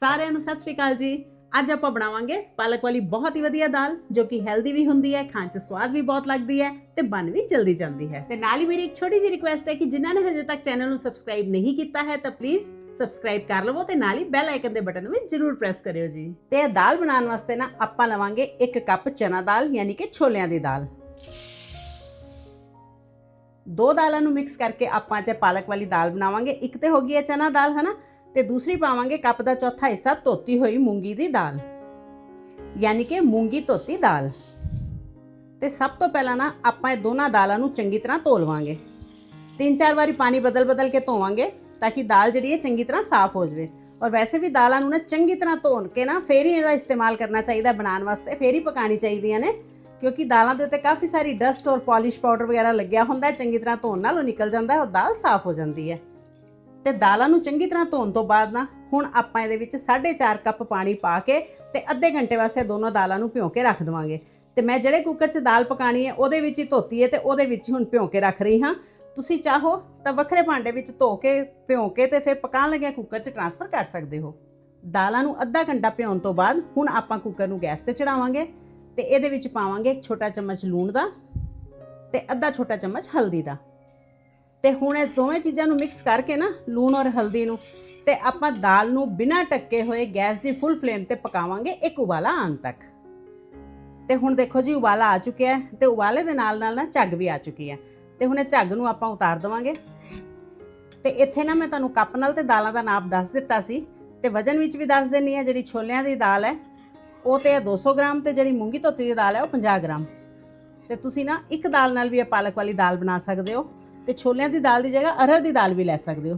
ਸਾਰਿਆਂ ਨੂੰ ਸਤਿ ਸ਼੍ਰੀ ਅਕਾਲ ਜੀ। ਅੱਜ ਆਪਾਂ ਬਣਾਵਾਂਗੇ ਪਾਲਕ ਵਾਲੀ ਬਹੁਤ ਹੀ ਵਧੀਆ ਦਾਲ, ਜੋ ਕਿ ਹੈਲਦੀ ਵੀ ਹੁੰਦੀ ਹੈ, ਖਾਣ 'ਚ ਸਵਾਦ ਵੀ ਬਹੁਤ ਲੱਗਦੀ ਹੈ ਤੇ ਬਣ ਵੀ ਜਲਦੀ ਜਾਂਦੀ ਹੈ। ਤੇ ਨਾਲ ਹੀ ਮੇਰੀ ਇੱਕ ਛੋਟੀ ਜਿਹੀ ਰਿਕੁਐਸਟ ਹੈ ਕਿ ਜਿਨ੍ਹਾਂ ਨੇ ਹਜੇ ਤੱਕ ਚੈਨਲ ਨੂੰ ਸਬਸਕ੍ਰਾਈਬ ਨਹੀਂ ਕੀਤਾ ਹੈ, ਤਾਂ ਪਲੀਜ਼ ਸਬਸਕ੍ਰਾਈਬ ਕਰ ਲਵੋ ਤੇ ਨਾਲ ਹੀ ਬੈਲ ਆਈਕਨ ਦੇ ਬਟਨ ਵੀ ਜਰੂਰ ਪ੍ਰੈਸ ਕਰਿਓ ਜੀ। ਤੇ ਇਹ ਦਾਲ ਬਣਾਉਣ ਵਾਸਤੇ ਨਾ ਆਪਾਂ ਲਵਾਂਗੇ 1 ਕੱਪ ਚਨਾ ਦਾਲ, ਯਾਨੀ ਕਿ ਛੋਲਿਆਂ ਦੀ ਦਾਲ। ਦੋ ਦਾਲਾਂ ਨੂੰ ਮਿਕਸ ਕਰਕੇ ਆਪਾਂ ਅੱਜ ਪਾਲਕ ਵਾਲੀ ਦਾਲ ਬਣਾਵਾਂਗੇ। ਇੱਕ ਤੇ ਹੋ ਗਈ ਹੈ ਚਨਾ ਦਾਲ, ਹਨਾ? ਤੇ ਦੂਸਰੀ ਪਾਵਾਂਗੇ ਕੱਪ ਦਾ ਚੌਥਾ ਹਿੱਸਾ, ਧੋਤੀ ਹੋਈ ਮੂੰਗੀ ਦੀ ਦਾਲ। ਯਾਨੀ ਕਿ ਮੂੰਗੀ ਧੋਤੀ ਦਾਲ। ਤੇ ਸਭ ਤੋਂ ਪਹਿਲਾਂ ਨਾ ਆਪਾਂ ਇਹ ਦੋਨਾਂ ਦਾਲਾਂ ਨੂੰ ਚੰਗੀ ਤਰ੍ਹਾਂ ਧੋ ਲਵਾਂਗੇ। ਤਿੰਨ ਚਾਰ ਵਾਰੀ ਪਾਣੀ ਬਦਲ-ਬਦਲ ਕੇ ਧੋਵਾਂਗੇ ਤਾਂ ਕਿ ਦਾਲ ਜਿਹੜੀ ਹੈ ਚੰਗੀ ਤਰ੍ਹਾਂ ਸਾਫ਼ ਹੋ ਜਾਵੇ। ਔਰ ਵੈਸੇ ਵੀ ਦਾਲਾਂ ਨੂੰ ਨਾ ਚੰਗੀ ਤਰ੍ਹਾਂ ਧੋਣ ਕੇ ਨਾ ਫੇਰ ਹੀ ਇਹਦਾ ਇਸਤੇਮਾਲ ਕਰਨਾ ਚਾਹੀਦਾ ਬਣਾਉਣ ਵਾਸਤੇ, ਫੇਰ ਹੀ ਪਕਾਣੀ ਚਾਹੀਦੀਆਂ ਨੇ। ਕਿਉਂਕਿ ਦਾਲਾਂ ਦੇ ਉੱਤੇ ਕਾਫੀ ਸਾਰੀ ਡਸਟ ਔਰ ਪਾਲਿਸ਼ ਪਾਊਡਰ ਵਗੈਰਾ ਲੱਗਿਆ ਹੁੰਦਾ ਹੈ ਚੰਗੀ ਤਰ੍ਹਾਂ ਧੋਣ ਨਾਲ ਉਹ ਨਿਕਲ ਜਾਂਦਾ ਹੈ ਔਰ ਦਾਲ ਸਾਫ਼ ਹੋ ਜਾਂਦੀ ਹੈ। ਤੇ ਦਾਲਾਂ ਨੂੰ ਚੰਗੀ ਤਰ੍ਹਾਂ ਧੋਣ ਤੋਂ ਬਾਅਦ ਨਾ, ਹੁਣ ਆਪਾਂ ਇਹਦੇ ਵਿੱਚ 4.5 ਕੱਪ ਪਾਣੀ ਪਾ ਕੇ ਤੇ ਅੱਧੇ ਘੰਟੇ ਵਾਸਤੇ ਦੋਨੋਂ ਦਾਲਾਂ ਨੂੰ ਭਿਓ ਕੇ ਰੱਖ ਦਵਾਂਗੇ। ਤੇ ਮੈਂ ਜਿਹੜੇ ਕੁੱਕਰ 'ਚ ਦਾਲ ਪਕਾਣੀ ਹੈ, ਉਹਦੇ ਵਿੱਚ ਹੀ ਧੋਤੀ ਹੈ ਤੇ ਉਹਦੇ ਵਿੱਚ ਹੀ ਹੁਣ ਭਿਓ ਕੇ ਰੱਖ ਰਹੀ ਹਾਂ। ਤੁਸੀਂ ਚਾਹੋ ਤਾਂ ਵੱਖਰੇ ਭਾਂਡੇ ਵਿੱਚ ਧੋ ਕੇ ਭਿਓ ਕੇ ਤੇ ਫਿਰ ਪਕਾਉਣ ਲੱਗਿਆ ਕੁੱਕਰ 'ਚ ਟਰਾਂਸਫਰ ਕਰ ਸਕਦੇ ਹੋ। ਦਾਲਾਂ ਨੂੰ ਅੱਧਾ ਘੰਟਾ ਭਿਉਣ ਤੋਂ ਬਾਅਦ ਹੁਣ ਆਪਾਂ ਕੁੱਕਰ ਨੂੰ ਗੈਸ ਤੇ ਚੜਾਵਾਂਗੇ ਤੇ ਇਹਦੇ ਵਿੱਚ ਪਾਵਾਂਗੇ ਇੱਕ ਛੋਟਾ ਚਮਚ ਲੂਣ ਦਾ ਤੇ ਅੱਧਾ ਛੋਟਾ ਚਮਚ ਹਲਦੀ ਦਾ। ਤੇ ਹੁਣ ਇਹ ਦੋਵੇਂ ਚੀਜ਼ਾਂ ਨੂੰ ਮਿਕਸ ਕਰਕੇ ਨਾ ਲੂਣ ਔਰ ਹਲਦੀ ਨੂੰ, ਤੇ ਆਪਾਂ ਦਾਲ ਨੂੰ ਬਿਨਾਂ ਟੱਕੇ ਹੋਏ ਗੈਸ ਦੀ ਫੁੱਲ ਫਲੇਮ ਤੇ ਪਕਾਵਾਂਗੇ ਇੱਕ ਉਬਾਲਾ ਆਉਣ ਤੱਕ। ਤੇ ਹੁਣ ਦੇਖੋ ਜੀ, ਉਬਾਲਾ ਆ ਚੁੱਕਿਆ ਹੈ ਤੇ ਉਬਾਲੇ ਦੇ ਨਾਲ ਨਾਲ ਨਾ ਝੱਗ ਵੀ ਆ ਚੁੱਕੀ ਹੈ। ਤੇ ਹੁਣ ਇਹ ਝੱਗ ਨੂੰ ਆਪਾਂ ਉਤਾਰ ਦਵਾਂਗੇ। ਤੇ ਇੱਥੇ ਨਾ ਮੈਂ ਤੁਹਾਨੂੰ ਕੱਪ ਨਾਲ ਤੇ ਦਾਲਾਂ ਦਾ ਨਾਪ ਦੱਸ ਦਿੱਤਾ ਸੀ ਤੇ ਵਜਨ ਵਿੱਚ ਵੀ ਦੱਸ ਦੇਣੀ ਹੈ, ਜਿਹੜੀ ਛੋਲਿਆਂ ਦੀ ਦਾਲ ਹੈ, ਉਹ ਤੇ ਹੈ 200 ਗ੍ਰਾਮ ਤੇ ਜਿਹੜੀ ਮੂੰਗੀ ਧੋਤੀ ਦੀ ਦਾਲ ਹੈ, ਉਹ 50 ਗ੍ਰਾਮ। ਤੇ ਤੁਸੀਂ ਨਾ ਇੱਕ ਦਾਲ ਨਾਲ ਵੀ ਇਹ ਪਾਲਕ ਵਾਲੀ ਦਾਲ ਬਣਾ ਸਕਦੇ ਹੋ। ਤੇ ਛੋਲਿਆਂ ਦੀ ਦਾਲ ਦੀ ਜਗ੍ਹਾ ਅਰਹਰ ਦੀ ਦਾਲ ਵੀ ਲੈ ਸਕਦੇ ਹੋ।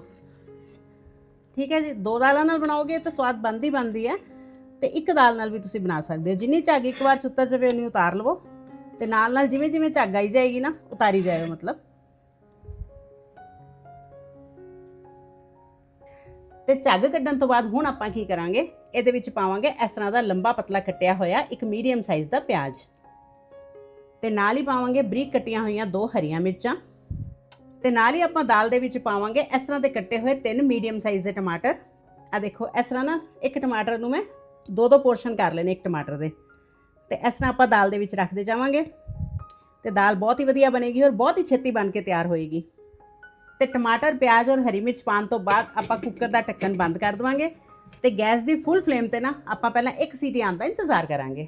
ਠੀਕ ਹੈ ਜੀ, ਦੋ ਦਾਲਾਂ ਨਾਲ ਬਣਾਓਗੇ ਤਾਂ ਸਵਾਦ ਬਣਦੀ ਬਣਦੀ ਹੈ ਤੇ ਇੱਕ ਦਾਲ ਨਾਲ ਵੀ ਤੁਸੀਂ ਬਣਾ ਸਕਦੇ ਹੋ। ਜਿੰਨੀ ਝੱਗ ਇੱਕ ਵਾਰ ਚ ਉਤਰ ਜਾਵੇ ਉਹਨੂੰ ਉਤਾਰ ਲਵੋ। ਤੇ ਨਾਲ ਨਾਲ ਜਿਵੇਂ ਜਿਵੇਂ ਝੱਗ ਆਈ ਜਾਏਗੀ ਨਾ, ਉਤਾਰੀ ਜਾਇਓ ਮਤਲਬ। ਤੇ ਝੱਗ ਕੱਢਣ ਤੋਂ ਬਾਅਦ ਹੁਣ ਆਪਾਂ ਕੀ ਕਰਾਂਗੇ? ਇਹਦੇ ਵਿੱਚ ਪਾਵਾਂਗੇ ਇਸ ਤਰ੍ਹਾਂ ਦਾ ਲੰਬਾ ਪਤਲਾ ਕੱਟਿਆ ਹੋਇਆ ਇੱਕ ਮੀਡੀਅਮ ਸਾਈਜ਼ ਦਾ ਪਿਆਜ਼। ਤੇ ਨਾਲ ਹੀ ਪਾਵਾਂਗੇ ਬਰੀਕ ਕੱਟੀਆਂ ਹੋਈਆਂ ਦੋ ਹਰੀਆਂ ਮਿਰਚਾਂ। ਤੇ ਨਾਲ ਹੀ ਆਪਾਂ ਦਾਲ ਦੇ ਵਿੱਚ ਪਾਵਾਂਗੇ ਇਸ ਤਰ੍ਹਾਂ ਦੇ ਕੱਟੇ ਹੋਏ ਤਿੰਨ ਮੀਡੀਅਮ ਸਾਈਜ਼ ਦੇ ਟਮਾਟਰ। ਆ ਦੇਖੋ, ਇਸ ਤਰ੍ਹਾਂ ਨਾ ਇੱਕ ਟਮਾਟਰ ਨੂੰ ਮੈਂ ਦੋ ਦੋ ਪੋਰਸ਼ਨ ਕਰ ਲੈਣੇ ਇੱਕ ਟਮਾਟਰ ਦੇ। ਤੇ ਇਸ ਤਰ੍ਹਾਂ ਆਪਾਂ ਦਾਲ ਦੇ ਵਿੱਚ ਰੱਖਦੇ ਜਾਵਾਂਗੇ। ਤੇ ਦਾਲ ਬਹੁਤ ਹੀ ਵਧੀਆ ਬਣੇਗੀ ਔਰ ਬਹੁਤ ਹੀ ਛੇਤੀ ਬਣ ਕੇ ਤਿਆਰ ਹੋਏਗੀ। ਤੇ ਟਮਾਟਰ, ਪਿਆਜ਼ ਔਰ ਹਰੀ ਮਿਰਚ ਪਾਉਣ ਤੋਂ ਬਾਅਦ ਆਪਾਂ ਕੁੱਕਰ ਦਾ ਢੱਕਣ ਬੰਦ ਕਰ ਦਵਾਂਗੇ। ਤੇ ਗੈਸ ਦੀ ਫੁੱਲ ਫਲੇਮ ਤੇ ਨਾ ਆਪਾਂ ਪਹਿਲਾਂ ਇੱਕ ਸੀਟੀ ਆਉਣ ਦਾ ਇੰਤਜ਼ਾਰ ਕਰਾਂਗੇ।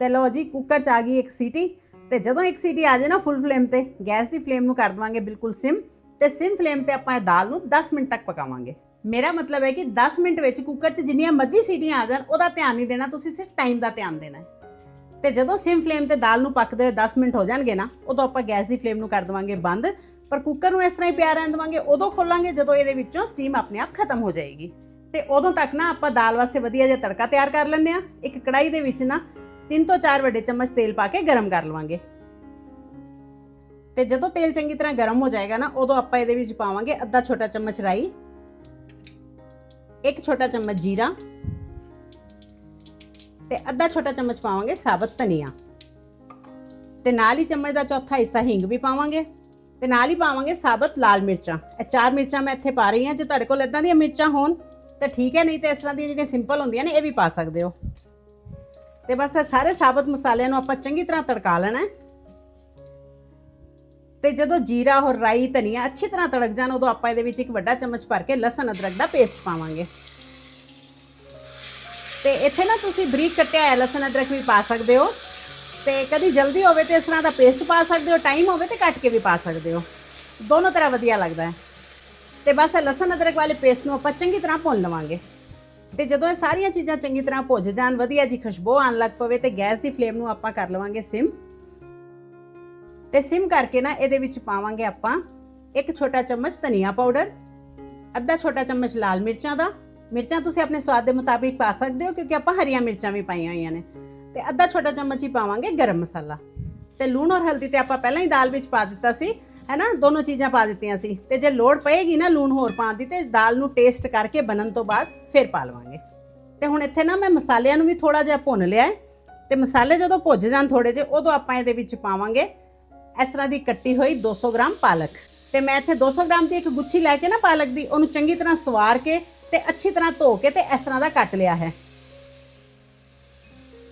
ਤੇ ਲਓ ਜੀ ਕੁੱਕਰ ਚ ਆ ਗਈ ਇੱਕ ਸੀਟੀ। ਤੇ ਜਦੋਂ ਇੱਕ ਸੀਟੀ ਆ ਜਾਏ ਨਾ ਫੁੱਲ ਫਲੇਮ ਤੇ, ਗੈਸ ਦੀ ਫਲੇਮ ਨੂੰ ਕਰ ਦਵਾਂਗੇ ਬਿਲਕੁਲ ਸਿਮ। ਤੇ ਸਿਮ ਫਲੇਮ ਤੇ ਆਪਾਂ ਇਹ ਦਾਲ ਨੂੰ 10 ਮਿੰਟ ਤੱਕ ਪਕਾਵਾਂਗੇ। ਮੇਰਾ ਮਤਲਬ ਹੈ ਕਿ 10 ਮਿੰਟ ਵਿੱਚ ਕੁੱਕਰ 'ਚ ਜਿੰਨੀਆਂ ਮਰਜ਼ੀ ਸੀਟੀਆਂ ਆ ਜਾਣ, ਉਹਦਾ ਧਿਆਨ ਨਹੀਂ ਦੇਣਾ, ਤੁਸੀਂ ਸਿਰਫ ਟਾਈਮ ਦਾ ਧਿਆਨ ਦੇਣਾ ਤੇ ਜਦੋਂ ਸਿਮ ਫਲੇਮ ਤੇ ਦਾਲ ਨੂੰ ਪੱਕਦੇ ਹੋਏ 10 ਮਿੰਟ ਹੋ ਜਾਣਗੇ ਨਾ, ਉਦੋਂ ਆਪਾਂ ਗੈਸ ਦੀ ਫਲੇਮ ਨੂੰ ਕਰ ਦਵਾਂਗੇ ਬੰਦ। ਪਰ ਕੁੱਕਰ ਨੂੰ ਇਸ ਤਰ੍ਹਾਂ ਹੀ ਪਿਆ ਰਹਿਣ ਦਵਾਂਗੇ, ਉਦੋਂ ਖੋਲਾਂਗੇ ਜਦੋਂ ਇਹਦੇ ਵਿੱਚੋਂ ਸਟੀਮ ਆਪਣੇ ਆਪ ਖਤਮ ਹੋ ਜਾਏਗੀ। ਤੇ ਉਦੋਂ ਤੱਕ ਨਾ ਆਪਾਂ ਦਾਲ ਵਾਸਤੇ ਵਧੀਆ ਜਿਹਾ ਤੜਕਾ ਤਿਆਰ ਕਰ ਲੈਂਦੇ ਆ ਇੱਕ ਕੜਾਈ ਦੇ ਵਿੱਚ ਨਾ 3 ਤੋਂ 4 ਵੱਡੇ ਚਮਚ ਤੇਲ ਪਾ ਕੇ ਗਰਮ ਕਰ ਲਵਾਂਗੇ। ਤੇ ਜਦੋਂ ਤੇਲ ਚੰਗੀ ਤਰ੍ਹਾਂ ਗਰਮ ਹੋ ਜਾਏਗਾ ਨਾ, ਉਦੋਂ ਆਪਾਂ ਇਹਦੇ ਵਿੱਚ ਪਾਵਾਂਗੇ ਅੱਧਾ ਛੋਟਾ ਚਮਚ ਰਾਈ, ਇੱਕ ਛੋਟਾ ਚਮਚ ਜੀਰਾ ਤੇ ਅੱਧਾ ਛੋਟਾ ਚਮਚ ਪਾਵਾਂਗੇ ਸਾਬਤ ਧਨੀਆ। ਤੇ ਨਾਲ ਹੀ ਚਮਚ ਦਾ ਚੌਥਾ ਹਿੱਸਾ ਹਿੰਗ ਵੀ ਪਾਵਾਂਗੇ ਤੇ ਨਾਲ ਹੀ ਪਾਵਾਂਗੇ ਸਾਬਤ ਲਾਲ ਮਿਰਚਾਂ। ਇਹ ਚਾਰ ਮਿਰਚਾਂ ਮੈਂ ਇੱਥੇ ਪਾ ਰਹੀ ਹਾਂ, ਜੇ ਤੁਹਾਡੇ ਕੋਲ ਇਦਾਂ ਦੀਆਂ ਮਿਰਚਾਂ ਹੋਣ ਤਾਂ ਠੀਕ ਹੈ, ਨਹੀਂ ਤੇ ਇਸ ਤਰ੍ਹਾਂ ਦੀਆਂ ਜਿਹੜੀਆਂ ਸਿੰਪਲ ਹੁੰਦੀਆਂ ਨੇ, ਇਹ ਵੀ ਪਾ ਸਕਦੇ ਹੋ। ਤੇ ਬਸ ਇਹ ਸਾਰੇ ਸਾਬਤ ਮਸਾਲਿਆਂ ਨੂੰ ਆਪਾਂ ਚੰਗੀ ਤਰ੍ਹਾਂ ਤੜਕਾ ਲੈਣਾ ਹੈ। ਤੇ ਜਦੋਂ ਜੀਰਾ ਹੋਰ ਰਾਈ ਧਨੀਆ ਅੱਛੀ ਤਰ੍ਹਾਂ ਤੜਕ ਜਾਣ, ਉਦੋਂ ਆਪਾਂ ਇਹਦੇ ਵਿੱਚ ਇੱਕ ਵੱਡਾ ਚਮਚ ਭਰ ਕੇ ਲਸਣ ਅਦਰਕ ਦਾ ਪੇਸਟ ਪਾਵਾਂਗੇ। ਤੇ ਇੱਥੇ ਨਾ ਤੁਸੀਂ ਬਰੀਕ ਕੱਟਿਆ ਹੋਇਆ ਲਸਣ ਅਦਰਕ ਵੀ ਪਾ ਸਕਦੇ ਹੋ। ਤੇ ਕਦੀ ਜਲਦੀ ਹੋਵੇ ਤੇ ਇਸ ਤਰ੍ਹਾਂ ਦਾ ਪੇਸਟ ਪਾ ਸਕਦੇ ਹੋ, ਟਾਈਮ ਹੋਵੇ ਤੇ ਕੱਟ ਕੇ ਵੀ ਪਾ ਸਕਦੇ ਹੋ। ਦੋਨੋਂ ਤਰ੍ਹਾਂ ਵਧੀਆ ਲੱਗਦਾ ਹੈ। ਤੇ ਬਸ ਇਹ ਲਸਣ ਅਦਰਕ ਵਾਲੇ ਪੇਸਟ ਨੂੰ ਆਪਾਂ ਚੰਗੀ ਤਰ੍ਹਾਂ ਭੁੰਨ ਲਵਾਂਗੇ। ਤੇ ਜਦੋਂ ਇਹ ਸਾਰੀਆਂ ਚੀਜ਼ਾਂ ਚੰਗੀ ਤਰ੍ਹਾਂ ਭੁੱਜ ਜਾਣ, ਵਧੀਆ ਜੀ ਖੁਸ਼ਬੂ ਆਉਣ ਲੱਗ ਪਵੇ ਤੇ ਗੈਸ ਦੀ ਫਲੇਮ ਨੂੰ ਆਪਾਂ ਕਰ ਲਵਾਂਗੇ ਸਿਮ। ਤੇ ਸਿਮ ਕਰਕੇ ਨਾ ਇਹਦੇ ਵਿੱਚ ਪਾਵਾਂਗੇ ਆਪਾਂ ਇੱਕ ਛੋਟਾ ਚਮਚ ਧਨੀਆ ਪਾਊਡਰ, ਅੱਧਾ ਛੋਟਾ ਚਮਚ ਲਾਲ ਮਿਰਚਾਂ ਦਾ। ਮਿਰਚਾਂ ਤੁਸੀਂ ਆਪਣੇ ਸਵਾਦ ਦੇ ਮੁਤਾਬਿਕ ਪਾ ਸਕਦੇ ਹੋ ਕਿਉਂਕਿ ਆਪਾਂ ਹਰੀਆਂ ਮਿਰਚਾਂ ਵੀ ਪਾਈਆਂ ਹੋਈਆਂ ਨੇ। ਤੇ ਅੱਧਾ ਛੋਟਾ ਚਮਚ ਹੀ ਪਾਵਾਂਗੇ ਗਰਮ ਮਸਾਲਾ। ਤੇ ਲੂਣ ਔਰ ਹਲਦੀ ਤੇ ਆਪਾਂ ਪਹਿਲਾਂ ਹੀ ਦਾਲ ਵਿੱਚ ਪਾ ਦਿੱਤਾ ਸੀ। ਹੈਨਾ, ਦੋਨੋਂ ਚੀਜ਼ਾਂ ਪਾ ਦਿੱਤੀਆਂ ਸੀ। ਤੇ ਜੇ ਲੋੜ ਪਏਗੀ ਨਾ ਲੂਣ ਹੋਰ ਪਾਉਣ ਦੀ, ਤੇ ਦਾਲ ਨੂੰ ਟੇਸਟ ਕਰਕੇ ਬਣਨ ਤੋਂ ਬਾਅਦ ਫਿਰ ਪਾ ਲਵਾਂਗੇ। ਤੇ ਹੁਣ ਇੱਥੇ ਨਾ ਮੈਂ ਮਸਾਲਿਆਂ ਨੂੰ ਵੀ ਥੋੜਾ ਜਿਹਾ ਭੁੰਨ ਲਿਆ ਹੈ। ਤੇ ਮਸਾਲੇ ਜਦੋਂ ਭੁੱਜ ਜਾਣ ਥੋੜੇ ਜਿਹੇ, ਉਦੋਂ ਆਪਾਂ ਇਹਦੇ ਵਿੱਚ ਪਾਵਾਂਗੇ ਇਸ ਤਰ੍ਹਾਂ ਦੀ ਕੱਟੀ ਹੋਈ 200 ਗ੍ਰਾਮ ਪਾਲਕ। ਤੇ ਮੈਂ ਇੱਥੇ 200 ਗ੍ਰਾਮ ਦੀ ਇੱਕ ਗੁੱਛੀ ਲੈ ਕੇ ਨਾ ਪਾਲਕ ਦੀ, ਉਹਨੂੰ ਚੰਗੀ ਤਰ੍ਹਾਂ ਸਵਾਰ ਕੇ ਤੇ ਅੱਛੀ ਤਰ੍ਹਾਂ ਧੋ ਕੇ ਤੇ ਇਸ ਤਰ੍ਹਾਂ ਦਾ ਕੱਟ ਲਿਆ ਹੈ।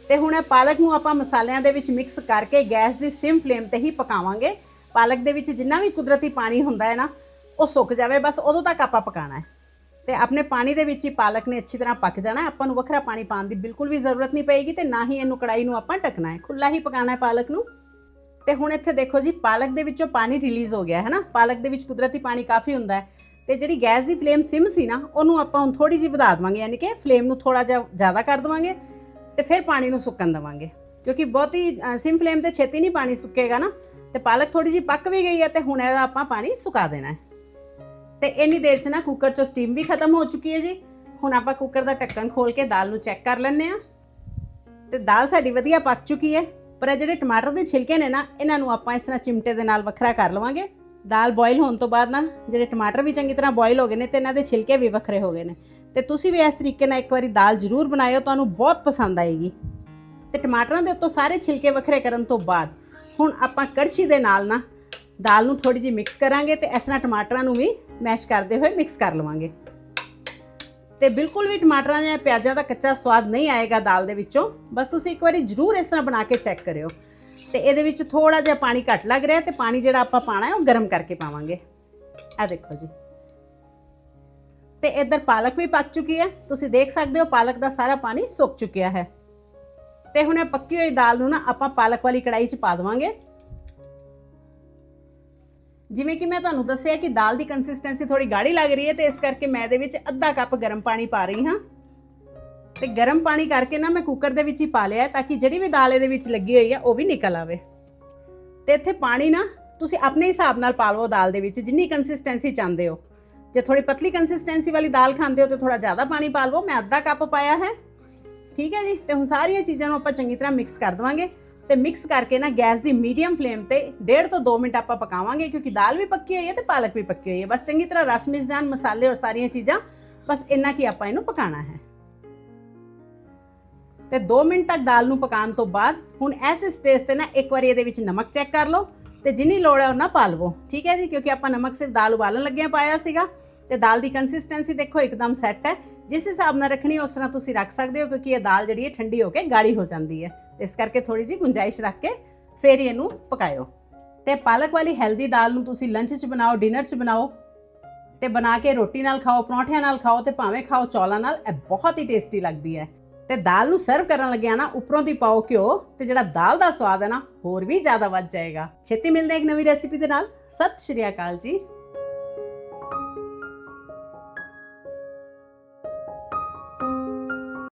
ਤੇ ਹੁਣ ਇਹ ਪਾਲਕ ਨੂੰ ਆਪਾਂ ਮਸਾਲਿਆਂ ਦੇ ਵਿੱਚ ਮਿਕਸ ਕਰਕੇ ਗੈਸ ਦੀ ਸਿਮ ਫਲੇਮ ਤੇ ਹੀ ਪਕਾਵਾਂਗੇ। ਪਾਲਕ ਦੇ ਵਿੱਚ ਜਿੰਨਾ ਵੀ ਕੁਦਰਤੀ ਪਾਣੀ ਹੁੰਦਾ ਹੈ ਨਾ, ਉਹ ਸੁੱਕ ਜਾਵੇ, ਬਸ ਉਦੋਂ ਤੱਕ ਆਪਾਂ ਪਕਾਣਾ ਹੈ। ਤੇ ਆਪਣੇ ਪਾਣੀ ਦੇ ਵਿੱਚ ਹੀ ਪਾਲਕ ਨੇ ਅੱਛੀ ਤਰ੍ਹਾਂ ਪੱਕ ਜਾਣਾ ਆਪਾਂ ਨੂੰ ਵੱਖਰਾ ਪਾਣੀ ਪਾਉਣ ਦੀ ਬਿਲਕੁਲ ਵੀ ਜ਼ਰੂਰਤ ਨਹੀਂ ਪਏਗੀ ਤੇ ਨਾ ਹੀ ਇਹਨੂੰ ਕੜਾਈ ਨੂੰ ਆਪਾਂ ਢੱਕਣਾ ਹੈ। ਖੁੱਲਾ ਹੀ ਪਕਾਣਾ ਹੈ ਪਾਲਕ ਨੂੰ। ਤੇ ਹੁਣ ਇੱਥੇ ਦੇਖੋ ਜੀ, ਪਾਲਕ ਦੇ ਵਿੱਚੋਂ ਪਾਣੀ ਰਿਲੀਜ਼ ਹੋ ਗਿਆ ਹੈ ਨਾ। ਪਾਲਕ ਦੇ ਵਿੱਚ ਕੁਦਰਤੀ ਪਾਣੀ ਕਾਫੀ ਹੁੰਦਾ ਹੈ। ਤੇ ਜਿਹੜੀ ਗੈਸ ਦੀ ਫਲੇਮ ਸਿਮ ਸੀ ਨਾ, ਉਹਨੂੰ ਆਪਾਂ ਹੁਣ ਥੋੜੀ ਜਿਹੀ ਵਧਾ ਦੇਵਾਂਗੇ, ਯਾਨੀ ਕਿ ਫਲੇਮ ਨੂੰ ਥੋੜਾ ਜਿਹਾ ਜ਼ਿਆਦਾ ਕਰ ਦੇਵਾਂਗੇ ਤੇ ਫਿਰ ਪਾਣੀ ਨੂੰ ਸੁੱਕਣ ਦੇਵਾਂਗੇ। ਕਿਉਂਕਿ ਬਹੁਤੀ ਸਿਮ ਫਲੇਮ ਤੇ ਛੇਤੀ ਨਹੀਂ ਪਾਣੀ ਸੁੱਕੇਗਾ ਨਾ। ਤੇ ਪਾਲਕ ਥੋੜੀ ਜਿਹੀ ਪੱਕ ਵੀ ਗਈ ਹੈ ਤੇ ਹੁਣ ਇਹਦਾ ਆਪਾਂ ਪਾਣੀ ਸੁਕਾ ਦੇਣਾ ਹੈ। ਤੇ ਇੰਨੀ ਦੇਰ 'ਚ ਨਾ ਕੁੱਕਰ 'ਚੋਂ ਸਟੀਮ ਵੀ ਖਤਮ ਹੋ ਚੁੱਕੀ ਹੈ ਜੀ। ਹੁਣ ਆਪਾਂ ਕੁੱਕਰ ਦਾ ਢੱਕਣ ਖੋਲ ਕੇ ਦਾਲ ਨੂੰ ਚੈੱਕ ਕਰ ਲੈਂਦੇ ਆ ਤੇ ਦਾਲ ਸਾਡੀ ਵਧੀਆ ਪੱਕ ਚੁੱਕੀ ਹੈ, ਪਰ ਇਹ ਜਿਹੜੇ ਟਮਾਟਰ ਦੇ ਛਿਲਕੇ ਨੇ ਨਾ, ਇਹਨਾਂ ਨੂੰ ਆਪਾਂ ਇਸ ਤਰ੍ਹਾਂ ਚਿਮਟੇ ਦੇ ਨਾਲ ਵੱਖਰਾ ਕਰ ਲਵਾਂਗੇ। ਦਾਲ ਬੋਇਲ ਹੋਣ ਤੋਂ ਬਾਅਦ ਨਾ, ਜਿਹੜੇ ਟਮਾਟਰ ਵੀ ਚੰਗੀ ਤਰ੍ਹਾਂ ਬੋਇਲ ਹੋ ਗਏ ਨੇ ਤੇ ਇਹਨਾਂ ਦੇ ਛਿਲਕੇ ਵੀ ਵੱਖਰੇ ਹੋ ਗਏ ਨੇ। ਤੇ ਤੁਸੀਂ ਵੀ ਇਸ ਤਰੀਕੇ ਨਾਲ ਇੱਕ ਵਾਰੀ ਦਾਲ ਜ਼ਰੂਰ ਬਣਾਇਓ, ਤੁਹਾਨੂੰ ਬਹੁਤ ਪਸੰਦ ਆਏਗੀ। ਤੇ ਟਮਾਟਰਾਂ ਦੇ ਉੱਤੋਂ ਸਾਰੇ ਛਿਲਕੇ ਵੱਖਰੇ ਕਰਨ ਤੋਂ ਬਾਅਦ ਹੁਣ ਆਪਾਂ ਕੜਛੀ ਦੇ ਨਾਲ ਨਾ ਦਾਲ ਨੂੰ ਥੋੜੀ ਜਿਹੀ ਮਿਕਸ ਕਰਾਂਗੇ ਤੇ ਇਸ ਤਰ੍ਹਾਂ ਟਮਾਟਰਾਂ ਨੂੰ ਵੀ ਮੈਸ਼ ਕਰਦੇ ਹੋਏ ਮਿਕਸ ਕਰ ਲਵਾਂਗੇ। ਤੇ ਬਿਲਕੁਲ ਵੀ ਟਮਾਟਰਾਂ ਜਾਂ ਪਿਆਜ਼ਾਂ ਦਾ ਕੱਚਾ ਸਵਾਦ ਨਹੀਂ ਆਏਗਾ ਦਾਲ ਦੇ ਵਿੱਚੋਂ, ਬਸ ਤੁਸੀਂ ਇੱਕ ਵਾਰੀ ਜ਼ਰੂਰ ਇਸ ਤਰ੍ਹਾਂ ਬਣਾ ਕੇ ਚੈੱਕ ਕਰਿਓ। ਤੇ ਇਹਦੇ ਵਿੱਚ ਥੋੜਾ ਜਿਹਾ ਪਾਣੀ ਘੱਟ ਲੱਗ ਰਿਹਾ ਤੇ ਪਾਣੀ ਜਿਹੜਾ ਆਪਾਂ ਪਾਣਾ ਹੈ ਉਹ ਗਰਮ ਕਰਕੇ ਪਾਵਾਂਗੇ। ਆ ਦੇਖੋ ਜੀ। ਤੇ ਇੱਧਰ ਪਾਲਕ ਵੀ ਪੱਕ ਚੁੱਕੀ ਹੈ। ਤੁਸੀਂ ਦੇਖ ਸਕਦੇ ਹੋ ਪਾਲਕ ਦਾ ਸਾਰਾ ਪਾਣੀ ਸੁੱਕ ਚੁੱਕਿਆ ਹੈ। ਤੇ ਹੁਣ ਇਹ ਪੱਕੀ ਹੋਈ ਦਾਲ ਨੂੰ ਨਾ ਆਪਾਂ ਪਾਲਕ ਵਾਲੀ ਕੜਾਈ 'ਚ ਪਾ ਦੇਵਾਂਗੇ। ਜਿਵੇਂ ਕਿ ਮੈਂ ਤੁਹਾਨੂੰ ਦੱਸਿਆ ਕਿ ਦਾਲ ਦੀ ਕੰਸਿਸਟੈਂਸੀ ਥੋੜੀ ਗਾੜੀ ਲੱਗ ਰਹੀ ਹੈ ਤੇ ਇਸ ਕਰਕੇ ਮੈਂ ਇਹਦੇ ਵਿੱਚ ਅੱਧਾ ਕੱਪ ਗਰਮ ਪਾਣੀ ਪਾ ਰਹੀ ਹਾਂ। ਤੇ ਗਰਮ ਪਾਣੀ ਕਰਕੇ ਨਾ ਮੈਂ ਕੁੱਕਰ ਦੇ ਵਿੱਚ ਹੀ ਪਾ ਲਿਆ ਤਾਂ ਕਿ ਜਿਹੜੀ ਵੀ ਦਾਲ ਇਹਦੇ ਵਿੱਚ ਲੱਗੀ ਹੋਈ ਹੈ ਉਹ ਵੀ ਨਿਕਲ ਆਵੇ। ਤੇ ਇੱਥੇ ਪਾਣੀ ਨਾ ਤੁਸੀਂ ਆਪਣੇ ਹਿਸਾਬ ਨਾਲ ਪਾ ਲਵੋ ਦਾਲ ਦੇ ਵਿੱਚ, ਜਿੰਨੀ ਕੰਸਿਸਟੈਂਸੀ ਚਾਹੁੰਦੇ ਹੋ। ਜੇ ਥੋੜੀ ਪਤਲੀ ਕੰਸਿਸਟੈਂਸੀ ਵਾਲੀ ਦਾਲ ਖਾਂਦੇ ਹੋ ਤੇ ਥੋੜਾ ਜ਼ਿਆਦਾ ਪਾਣੀ ਪਾ ਲਵੋ, ਮੈਂ ਅੱਧਾ ਕੱਪ ਪਾਇਆ ਹੈ। ਠੀਕ ਹੈ ਜੀ? ਤੇ ਹੁਣ ਸਾਰੀਆਂ ਚੀਜ਼ਾਂ ਨੂੰ ਆਪਾਂ ਚੰਗੀ ਤਰ੍ਹਾਂ ਮਿਕਸ ਕਰ ਦਵਾਂਗੇ। ਤੇ ਮਿਕਸ ਕਰਕੇ ਨਾ ਗੈਸ ਦੀ ਮੀਡੀਅਮ ਫਲੇਮ ਤੇ 1.5 ਤੋਂ 2 ਮਿੰਟ ਆਪਾਂ ਪਕਾਵਾਂਗੇ, ਕਿਉਂਕਿ ਦਾਲ ਵੀ ਪੱਕੀ ਹੋਈ ਹੈ ਤੇ ਪਾਲਕ ਵੀ ਪੱਕੀ ਹੋਈ ਹੈ। ਬਸ ਚੰਗੀ ਤਰ੍ਹਾਂ ਰਸ ਮਿਸ ਜਾਣ ਮਸਾਲੇ ਔਰ ਸਾਰੀਆਂ ਚੀਜ਼ਾਂ, ਬਸ ਇੰਨਾ ਕੀ ਆਪਾਂ ਇਹਨੂੰ ਪਕਾਣਾ ਹੈ। ਤੇ 2 ਮਿੰਟ ਤੱਕ ਦਾਲ ਨੂੰ ਪਕਾਉਣ ਤੋਂ ਬਾਅਦ ਹੁਣ ਇਸ ਸਟੇਜ ਤੇ ਨਾ ਇੱਕ ਵਾਰੀ ਇਹਦੇ ਵਿੱਚ ਨਮਕ ਚੈੱਕ ਕਰ ਲਓ ਤੇ ਜਿੰਨੀ ਲੋੜ ਹੈ ਉਹਨਾਂ ਪਾ ਲਵੋ। ਠੀਕ ਹੈ ਜੀ? ਕਿਉਂਕਿ ਆਪਾਂ ਨਮਕ ਸਿਰਫ ਦਾਲ ਉਬਾਲਣ ਲੱਗਿਆ ਪਾਇਆ ਸੀਗਾ। ਤੇ ਦਾਲ ਦੀ ਕੰਸਿਸਟੈਂਸੀ ਦੇਖੋ ਇੱਕਦਮ ਸੈੱਟ ਹੈ। ਜਿਸ ਹਿਸਾਬ ਨਾਲ ਰੱਖਣੀ ਉਸ ਤਰ੍ਹਾਂ ਤੁਸੀਂ ਰੱਖ ਸਕਦੇ ਹੋ, ਕਿਉਂਕਿ ਇਹ ਦਾਲ ਜਿਹੜੀ ਹੈ ਠੰਡੀ ਹੋ ਕੇ ਗਾੜੀ ਹੋ ਜਾਂਦੀ ਹੈ। ਇਸ ਕਰਕੇ ਥੋੜੀ ਜਿਹੀ ਗੁੰਜਾਇਸ਼ ਰੱਖ ਕੇ ਫੇਰ ਹੀ ਇਹਨੂੰ ਪਕਾਇਓ। ਤੇ ਪਾਲਕ ਵਾਲੀ ਹੈਲਦੀ ਦਾਲ ਨੂੰ ਤੁਸੀਂ ਲੰਚ 'ਚ ਬਣਾਓ ਡਿਨਰ 'ਚ ਬਣਾਓ, ਤੇ ਬਣਾ ਕੇ ਰੋਟੀ ਨਾਲ ਖਾਓ, ਪਰੌਂਠਿਆਂ ਨਾਲ ਖਾਓ ਤੇ ਭਾਵੇਂ ਖਾਓ, ਚੌਲਾਂ ਨਾਲ ਇਹ ਬਹੁਤ ਹੀ ਟੇਸਟੀ ਲੱਗਦੀ ਹੈ। ਤੇ ਦਾਲ ਨੂੰ ਸਰਵ ਕਰਨ ਲੱਗਿਆ ਨਾ, ਉੱਪਰੋਂ ਦੀ ਪਾਓ ਘਿਓ ਤੇ ਜਿਹੜਾ ਦਾਲ ਦਾ ਸਵਾਦ ਹੈ ਨਾ, ਹੋਰ ਵੀ ਜ਼ਿਆਦਾ ਵੱਧ ਜਾਏਗਾ। ਛੇਤੀ ਮਿਲਦੇ ਹਾਂ ਇੱਕ ਨਵੀਂ ਰੈਸਿਪੀ ਦੇ ਨਾਲ। ਸਤਿ ਸ਼੍ਰੀ ਅਕਾਲ ਜੀ।